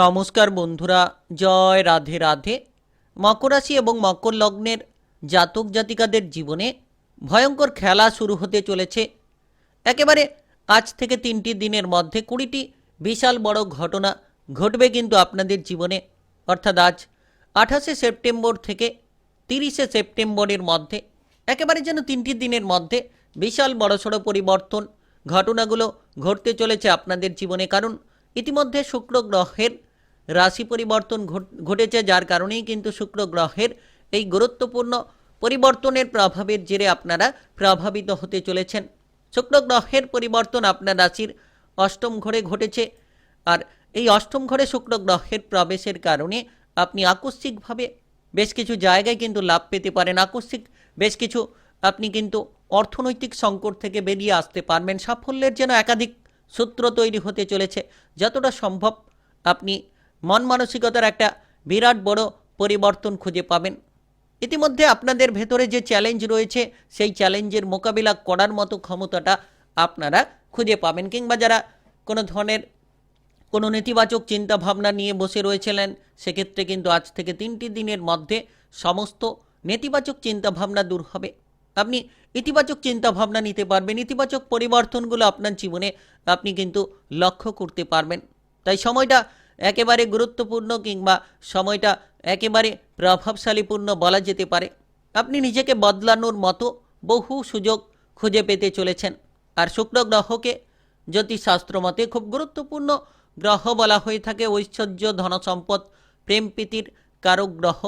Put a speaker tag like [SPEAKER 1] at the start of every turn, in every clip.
[SPEAKER 1] নমস্কার বন্ধুরা, জয় রাধে রাধে। মকর রাশি এবং মকর লগ্নের জাতক জাতিকাদের জীবনে ভয়ঙ্কর খেলা শুরু হতে চলেছে। একেবারে আজ থেকে তিনটি দিনের মধ্যে কুড়িটি বিশাল বড় ঘটনা ঘটবে কিন্তু আপনাদের জীবনে। অর্থাৎ আজ আঠাশে সেপ্টেম্বর থেকে তিরিশে সেপ্টেম্বরের মধ্যে একেবারে যেন তিনটি দিনের মধ্যে বিশাল বড়সড় পরিবর্তন ঘটনাগুলো ঘটতে চলেছে আপনাদের জীবনে। কারণ ইতিমধ্যে শুক্র গ্রহের রাশি পরিবর্তন ঘটেছে যার কারণেই কিন্তু শুক্র গ্রহের এই গুরুত্বপূর্ণ পরিবর্তনের প্রভাবের জেরে আপনারা প্রভাবিত হতে চলেছেন। শুক্র গ্রহের পরিবর্তন আপনার রাশির অষ্টম ঘরে ঘটেছে। আর এই অষ্টম ঘরে শুক্র গ্রহের প্রবেশের কারণে আপনি আকস্মিকভাবে বেশ কিছু জায়গায় কিন্তু লাভ পেতে পারেন। আকস্মিক বেশ কিছু আপনি কিন্তু অর্থনৈতিক সংকট থেকে বেরিয়ে আসতে পারবেন। সাফল্যের যেন একাধিক সূত্র তৈরি হতে চলেছে। যতটা সম্ভব আপনি মন মানসিকতার একটা বিরাট বড় পরিবর্তন খুঁজে পাবেন। ইতিমধ্যে আপনাদের ভেতরে যে চ্যালেঞ্জ রয়েছে, সেই চ্যালেঞ্জের মোকাবিলা করার মতো ক্ষমতাটা আপনারা খুঁজে পাবেন কিংবা যারা কোনো ধরনের কোনো নেতিবাচক চিন্তা ভাবনা নিয়ে বসে রয়েছিলেন, সেক্ষেত্রে কিন্তু আজ থেকে তিনটি দিনের মধ্যে সমস্ত নেতিবাচক চিন্তা ভাবনা দূর হবে। আপনি ইতিবাচক চিন্তা ভাবনা নিতে পারবেন, ইতিবাচক পরিবর্তনগুলো আপনার জীবনে আপনি কিন্তু লক্ষ্য করতে পারবেন। তাই সময়টা একেবারে গুরুত্বপূর্ণ কিংবা সময়টা একেবারে প্রভাবশালীপূর্ণ বলা যেতে পারে। আপনি নিজেকে বদলানোর মতো বহু সুযোগ খুঁজে পেতে চলেছেন। আর শুক্র গ্রহকে জ্যোতিষশাস্ত্র মতে খুব গুরুত্বপূর্ণ গ্রহ বলা হয়ে থাকে। ঐশ্বর্য, ধনসম্পদ, প্রেম প্রীতির কারক গ্রহ।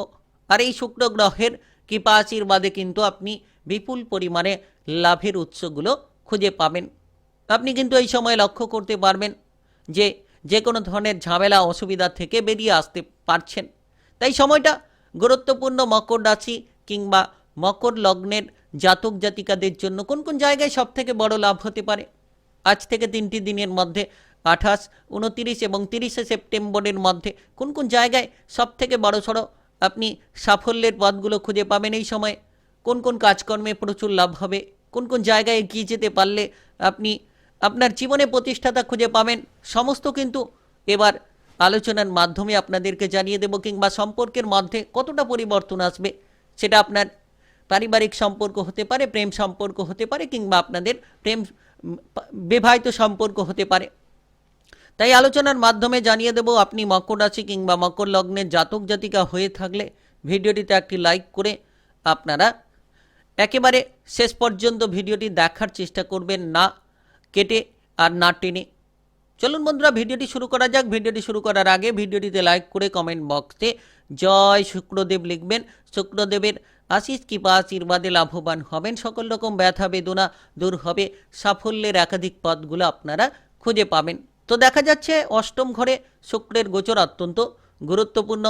[SPEAKER 1] আর এই শুক্র গ্রহের কৃপা আশীর্বাদে কিন্তু আপনি বিপুল পরিমাণে লাভের উৎসগুলো খুঁজে পাবেন। আপনি কিন্তু এই সময় লক্ষ্য করতে পারবেন যে যে কোনো ধরনের ঝামেলা, অসুবিধা থেকে বেরিয়ে আসতে পারছেন। তাই সময়টা গুরুত্বপূর্ণ মকর রাশি কিংবা মকর লগ্নের জাতক জাতিকাদের জন্য কোন কোন জায়গায় সব থেকে বড় লাভ হতে পারে? আজ থেকে তিনটি দিনের মধ্যে আঠাশ, উনতিরিশ এবং তিরিশে সেপ্টেম্বরের মধ্যে কোন কোন জায়গায় সব থেকে বড় সড়ো আপনি সাফল্যের পথগুলো খুঁজে পাবেন এই সময়? কোন কোন কাজকর্মে প্রচুর লাভ হবে? কোন কোন জায়গায় এগিয়ে যেতে পারলে আপনি আপনার জীবনে প্রতিষ্ঠাতা খুঁজে পাবেন। সমস্ত কিন্তু এবার আলোচনার মাধ্যমে আপনাদেরকে জানিয়ে দেব কিংবা সম্পর্কের মধ্যে কতটা পরিবর্তন আসবে, সেটা আপনার পারিবারিক সম্পর্ক হতে পারে, প্রেম সম্পর্ক হতে পারে, কিংবা আপনাদের প্রেম বিবাহিত সম্পর্ক হতে পারে। তাই আলোচনার মাধ্যমে জানিয়ে দেব, আপনি মকর রাশি কিংবা মকর লগ্নের জাতক জাতিকা হয়ে থাকলে ভিডিওটিতে একটি লাইক করে আপনারা একেবারে শেষ পর্যন্ত ভিডিওটি দেখার চেষ্টা করবেন। না কেটে আর না টেনে। চলুন বন্ধুরা, ভিডিওটি শুরু করা যাক। ভিডিওটি শুরু করার আগে ভিডিওটিতে লাইক করে কমেন্ট বক্সে জয় শুক্রদেব লিখবেন। শুক্রদেবের আশিস কৃপা আশীর্বাদে লাভবান হবেন। সকল রকম ব্যথা বেদনা দূর হবে। সাফল্যের একাধিক পথগুলো আপনারা খুঁজে পাবেন। তো দেখা যাচ্ছে, অষ্টম ঘরে শুক্রের গোচর অত্যন্ত গুরুত্বপূর্ণ।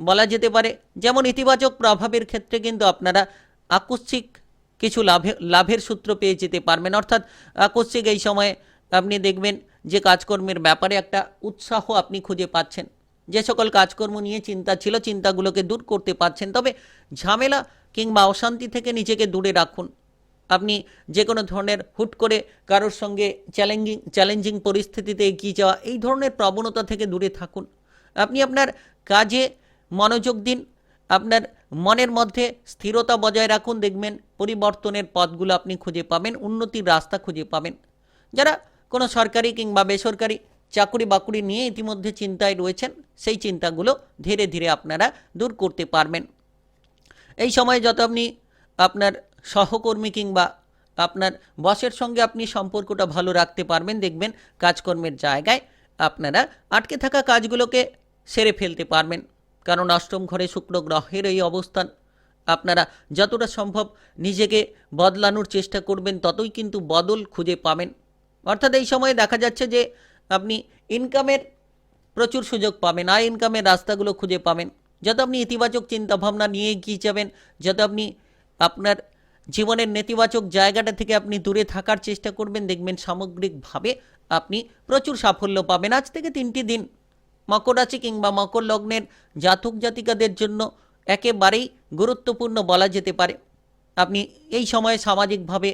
[SPEAKER 1] বলা যেতে পারে, যেমন ইতিবাচক প্রভাবের ক্ষেত্রে কিন্তু আপনারা আকস্মিক কিছু লাভে, লাভের সূত্র পেয়ে যেতে পারবেন। অর্থাৎ আকস্মিক এই সময়ে আপনি দেখবেন যে কাজকর্মের ব্যাপারে একটা উৎসাহ আপনি খুঁজে পাচ্ছেন। যে সকল কাজকর্ম নিয়ে চিন্তা ছিল, চিন্তাগুলোকে দূর করতে পারছেন। তবে ঝামেলা কিংবা অশান্তি থেকে নিজেকে দূরে রাখুন। আপনি যে কোনো ধরনের হুট করে কারোর সঙ্গে চ্যালেঞ্জিং চ্যালেঞ্জিং পরিস্থিতিতে এগিয়ে যাওয়া, এই ধরনের প্রবণতা থেকে দূরে থাকুন। আপনি আপনার কাজে মনোযোগ দিন। আপনার মনের মধ্যে স্থিরতা বজায় রাখুন, দেখবেন পরিবর্তনের পথগুলো আপনি খুঁজে পাবেন, উন্নতির রাস্তা খুঁজে পাবেন। যারা কোনো সরকারি কিংবা বেসরকারি চাকুরি বাকুরি নিয়ে ইতিমধ্যে চিন্তায় রয়েছেন, সেই চিন্তাগুলো ধীরে ধীরে আপনারা দূর করতে পারবেন। এই সময়ে যত আপনি আপনার সহকর্মী কিংবা আপনার বসের সঙ্গে আপনি সম্পর্কটা ভালো রাখতে পারবেন, দেখবেন কাজকর্মের জায়গায় আপনারা আটকে থাকা কাজগুলোকে সেরে ফেলতে পারবেন। কারণ অষ্টম ঘরে শুক্র গ্রহের এই অবস্থান। আপনারা যতটা সম্ভব নিজেকে বদলানোর চেষ্টা করবেন, ততই কিন্তু বদল খুঁজে পাবেন। অর্থাৎ এই সময়ে দেখা যাচ্ছে যে আপনি ইনকামের প্রচুর সুযোগ পাবেন আয় ইনকামের রাস্তাগুলো খুঁজে পাবেন। যত আপনি ইতিবাচক চিন্তাভাবনা নিয়ে এগিয়ে যাবেন, যত আপনি আপনার জীবনের নেতিবাচক জায়গাটা থেকে আপনি দূরে থাকার চেষ্টা করবেন, দেখবেন সামগ্রিকভাবে আপনি প্রচুর সাফল্য পাবেন। আজ থেকে তিনটি দিন মকর রাশি কিংবা মকর লগ্নের জাতক জাতিকাদের জন্য একেবারেই গুরুত্বপূর্ণ বলা যেতে পারে। আপনি এই সময়ে সামাজিকভাবে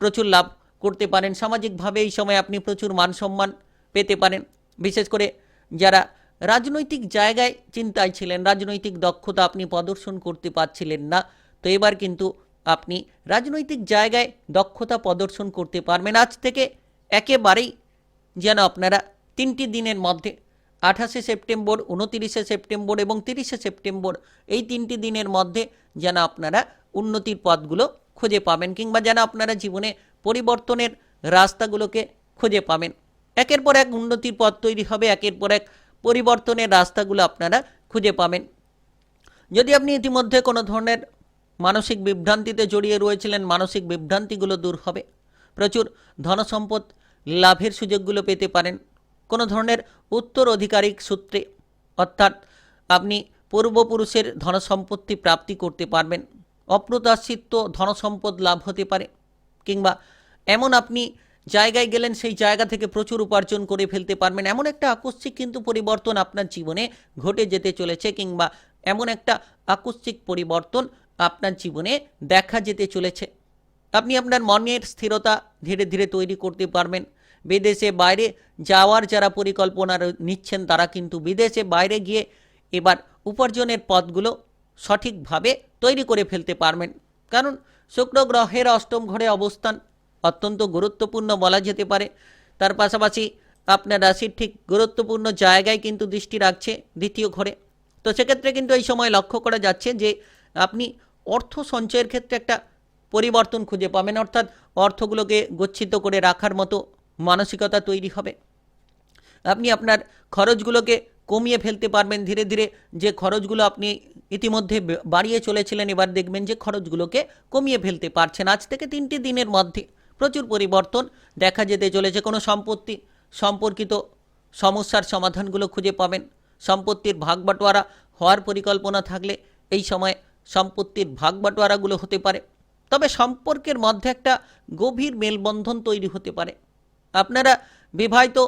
[SPEAKER 1] প্রচুর লাভ করতে পারেন, সামাজিকভাবে এই সময় আপনি প্রচুর মান সম্মান পেতে পারেন। বিশেষ করে যারা রাজনৈতিক জায়গায় চিন্তায় ছিলেন, রাজনৈতিক দক্ষতা আপনি প্রদর্শন করতে পারছিলেন না, তো এবার কিন্তু আপনি রাজনৈতিক জায়গায় দক্ষতা প্রদর্শন করতে পারবেন। আজ থেকে একেবারেই যেন আপনারা তিনটি দিনের মধ্যে আঠাশে সেপ্টেম্বর, উনতিরিশে সেপ্টেম্বর এবং তিরিশে সেপ্টেম্বর এই তিনটি দিনের মধ্যে যেন আপনারা উন্নতির পথগুলো খুঁজে পাবেন কিংবা যেন আপনারা জীবনে পরিবর্তনের রাস্তাগুলোকে খুঁজে পাবেন। একের পর এক উন্নতির পথ তৈরি হবে, একের পর এক পরিবর্তনের রাস্তাগুলো আপনারা খুঁজে পাবেন। যদি আপনি ইতিমধ্যে কোনো ধরনের মানসিক বিভ্রান্তিতে জড়িয়ে রয়েছিলেন, মানসিক বিভ্রান্তিগুলো দূর হবে। প্রচুর ধনসম্পদ লাভের সুযোগগুলো পেতে পারেন। কোনো ধরনের উত্তর আধিকারিক সূত্রে। অর্থাৎ আপনি পূর্বপুরুষের ধনসম্পত্তি প্রাপ্তি করতে পারবেন। অপ্রত্যাশিত ধনসম্পদ লাভ হতে পারে। কিংবা এমন আপনি জায়গায় গেলেন, সেই জায়গা থেকে প্রচুর উপার্জন করে ফেলতে পারবেন। এমন একটা আকস্মিক কিন্তু পরিবর্তন আপনার জীবনে ঘটে যেতে চলেছে, কিংবা এমন একটা আকস্মিক পরিবর্তন আপনার জীবনে দেখা যেতে চলেছে। আপনি আপনার মনের স্থিরতা ধীরে ধীরে তৈরি করতে পারবেন। বিদেশে বাইরে যাওয়ার যারা পরিকল্পনা নিচ্ছেন তারা কিন্তু বিদেশে বাইরে গিয়ে এবার উপার্জনের পথগুলো সঠিকভাবে তৈরি করে ফেলতে পারবেন। কারণ শুক্র গ্রহের অষ্টম ঘরে অবস্থান অত্যন্ত গুরুত্বপূর্ণ বলা যেতে পারে। তার পাশাপাশি আপনার রাশির ঠিক গুরুত্বপূর্ণ জায়গায় কিন্তু দৃষ্টি রাখছে দ্বিতীয় ঘরে। তো সেক্ষেত্রে কিন্তু এই সময় লক্ষ্য করা যাচ্ছে যে আপনি অর্থ সঞ্চয়ের ক্ষেত্রে একটা পরিবর্তন খুঁজে পাবেন। অর্থাৎ অর্থগুলোকে গচ্ছিত করে রাখার মতো মানসিকতা তৈরি হবে। আপনি আপনার খরচগুলোকে কমিয়ে ফেলতে পারবেন ধীরে ধীরে। যে খরচগুলো আপনি ইতিমধ্যে বাড়িয়ে চলেছিলেন, এবার দেখবেন যে খরচগুলোকে কমিয়ে ফেলতে পারছেন। আজ থেকে তিনটি দিনের মধ্যে প্রচুর পরিবর্তন দেখা যেতে চলেছে। কোনো সম্পত্তি, সম্পর্কিত সমস্যার সমাধানগুলো খুঁজে পাবেন। সম্পত্তির ভাগ বাটোয়ারা হওয়ার পরিকল্পনা থাকলে এই সময় সম্পত্তির ভাগ বাটোয়ারাগুলো হতে পারে। তবে সম্পর্কের মধ্যে একটা গভীর মেলবন্ধন তৈরি হতে পারে। আপনারা বিবাহিত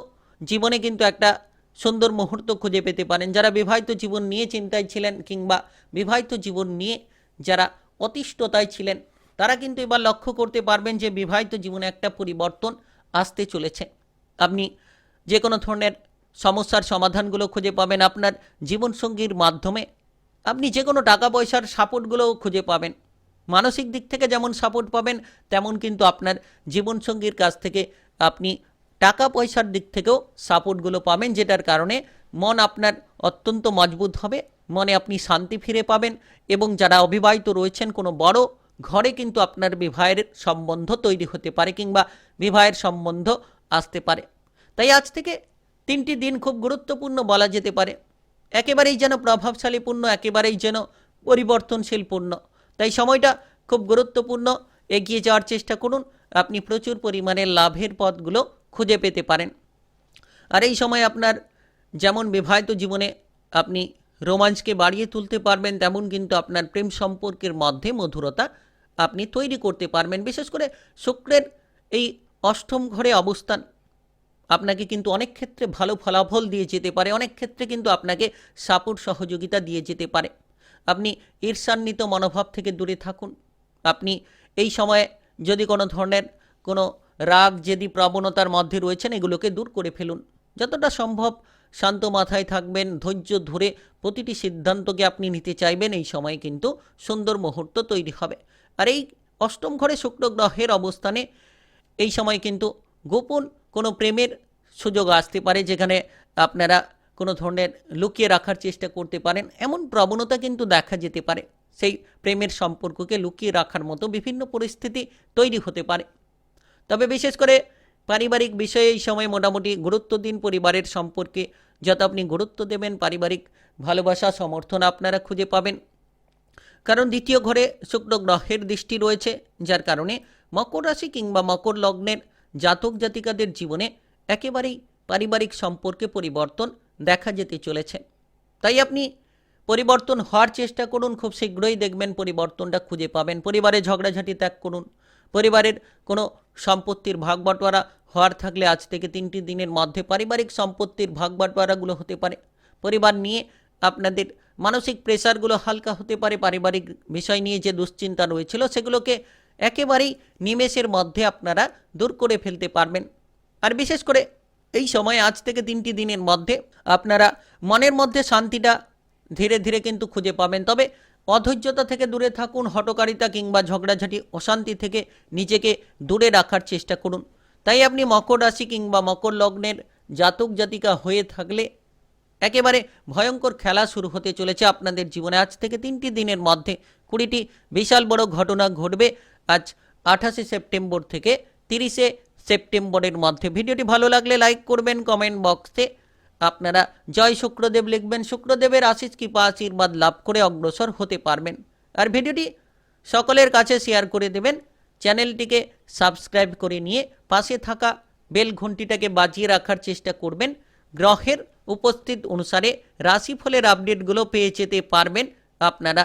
[SPEAKER 1] জীবনে কিন্তু একটা সুন্দর মুহূর্ত খুঁজে পেতে পারেন। যারা বিবাহিত জীবন নিয়ে চিন্তায় ছিলেন কিংবা বিবাহিত জীবন নিয়ে যারা অতিষ্ঠতায় ছিলেন, তারা কিন্তু এবার লক্ষ্য করতে পারবেন যে বিবাহিত জীবনে একটা পরিবর্তন আসতে চলেছে। আপনি যে কোনো ধরনের সমস্যার সমাধানগুলো খুঁজে পাবেন আপনার জীবনসঙ্গীর মাধ্যমে। আপনি যে কোনো টাকা পয়সার সাপোর্টগুলোও খুঁজে পাবেন। মানসিক দিক থেকে যেমন সাপোর্ট পাবেন, তেমন কিন্তু আপনার জীবনসঙ্গীর কাছ থেকে আপনি টাকা পয়সার দিক থেকেও সাপোর্টগুলো পাবেন, যেটার কারণে মন আপনার অত্যন্ত মজবুত হবে, মনে আপনি শান্তি ফিরে পাবেন এবং যারা অবিবাহিত রয়েছেন, কোনো বড় ঘরে কিন্তু আপনার বিবাহের সম্বন্ধ তৈরি হতে পারে কিংবা বিবাহের সম্বন্ধ আসতে পারে। তাই আজ থেকে তিনটি দিন খুব গুরুত্বপূর্ণ বলা যেতে পারে। একেবারেই যেন প্রভাবশালীপূর্ণ একেবারেই যেন পরিবর্তনশীলপূর্ণ তাই সময়টা খুব গুরুত্বপূর্ণ, এগিয়ে যাওয়ার চেষ্টা করুন। আপনি প্রচুর পরিমাণে লাভের পথগুলো খুঁজে পেতে পারেন। আর এই সময় আপনার যেমন বিবাহিত জীবনে আপনি রোমাঞ্চকে বাড়িয়ে তুলতে পারবেন, তেমন কিন্তু আপনার প্রেম সম্পর্কের মধ্যে মধুরতা আপনি তৈরি করতে পারবেন। বিশেষ করে শুক্রের এই অষ্টম ঘরে অবস্থান আপনাকে কিন্তু অনেক ক্ষেত্রে ভালো ফলাফল দিয়ে যেতে পারে, অনেক ক্ষেত্রে কিন্তু আপনাকে সাপোর্ট সহযোগিতা দিয়ে যেতে পারে। আপনি ঈর্ষান্বিত মনোভাব থেকে দূরে থাকুন। আপনি এই সময়ে যদি কোনো ধরনের কোনো রাগ, জেদি, প্রবণতার মধ্যে রয়েছেন, এগুলোকে দূর করে ফেলুন। যতটা সম্ভব শান্ত মাথায় থাকবেন, ধৈর্য ধরে প্রতিটি সিদ্ধান্তকে আপনি নিতে চাইবেন, এই সময়ে কিন্তু সুন্দর মুহূর্ত তৈরি হবে। আর এই অষ্টম ঘরে শুক্র গ্রহের অবস্থানে এই সময় কিন্তু গোপন কোনো প্রেমের সুযোগ আসতে পারে, যেখানে আপনারা কোনো ধরনের লুকিয়ে রাখার চেষ্টা করতে পারেন। এমন প্রবণতা কিন্তু দেখা যেতে পারে। সেই প্রেমের সম্পর্ককে লুকিয়ে রাখার মতো বিভিন্ন পরিস্থিতি তৈরি হতে পারে। তবে বিশেষ করে পারিবারিক বিষয়ে এই সময় মোটামুটি গুরুত্ব দিন পরিবারের সম্পর্কে যত আপনি গুরুত্ব দেবেন, পারিবারিক ভালোবাসা, সমর্থন আপনারা খুঁজে পাবেন। কারণ দ্বিতীয় ঘরে শুক্র গ্রহের দৃষ্টি রয়েছে, যার কারণে মকর রাশি কিংবা মকর লগ্নের জাতক জাতিকাদের জীবনে একেবারেই পারিবারিক সম্পর্কে পরিবর্তন দেখা যেতে চলেছে। তাই আপনি পরিবর্তন হওয়ার চেষ্টা করুন, খুব শীঘ্রই দেখবেন পরিবর্তনটা খুঁজে পাবেন। পরিবারে ঝগড়াঝাটি ত্যাগ করুন। পরিবারের কোনো সম্পত্তির ভাগ বাটোয়ারা হওয়ার থাকলে আজ থেকে তিনটি দিনের মধ্যে পারিবারিক সম্পত্তির ভাগ বাটোয়ারাগুলো হতে পারে। পরিবার নিয়ে আপনাদের মানসিক প্রেশারগুলো হালকা হতে পারে। পারিবারিক বিষয় নিয়ে যে দুশ্চিন্তা রয়েছিল, সেগুলোকে একেবারেই নিমেষের মধ্যে আপনারা দূর করে ফেলতে পারবেন। আর বিশেষ করে এই সময় আজ থেকে তিনটি দিনের মধ্যে আপনারা মনের মধ্যে শান্তিটা ধীরে ধীরে কিন্তু খুঁজে পাবেন। তবে অধৈর্যতা থেকে দূরে থাকুন, হটকারিতা কিংবা ঝগড়াঝাটি, অশান্তি থেকে নিজেকে দূরে রাখার চেষ্টা করুন। তাই আপনি মকর রাশি কিংবা মকর লগ্নের জাতক, জাতিকা হয়ে থাকলে একেবারে ভয়ঙ্কর খেলা শুরু হতে চলেছে আপনাদের জীবনে। আজ থেকে তিনটি দিনের মধ্যে কুড়িটি বিশাল বড় ঘটনা ঘটবে আজ আঠাশে সেপ্টেম্বর থেকে তিরিশে সেপ্টেম্বরের মধ্যে। ভিডিওটি ভালো লাগলে লাইক করবেন, কমেন্ট বক্সে আপনারা জয় শুক্রদেব লিখবেন। শুক্রদেবের আশিস কৃপা, আশীর্বাদ লাভ করে অগ্রসর হতে পারবেন। আর ভিডিওটি সকলের কাছে শেয়ার করে দেবেন। চ্যানেলটিকে সাবস্ক্রাইব করে নিয়ে পাশে থাকা বেল ঘন্টিটাকে বাজিয়ে রাখার চেষ্টা করবেন। গ্রহের উপস্থিত অনুসারে রাশিফলের আপডেটগুলো পেয়ে যেতে পারবেন। আপনারা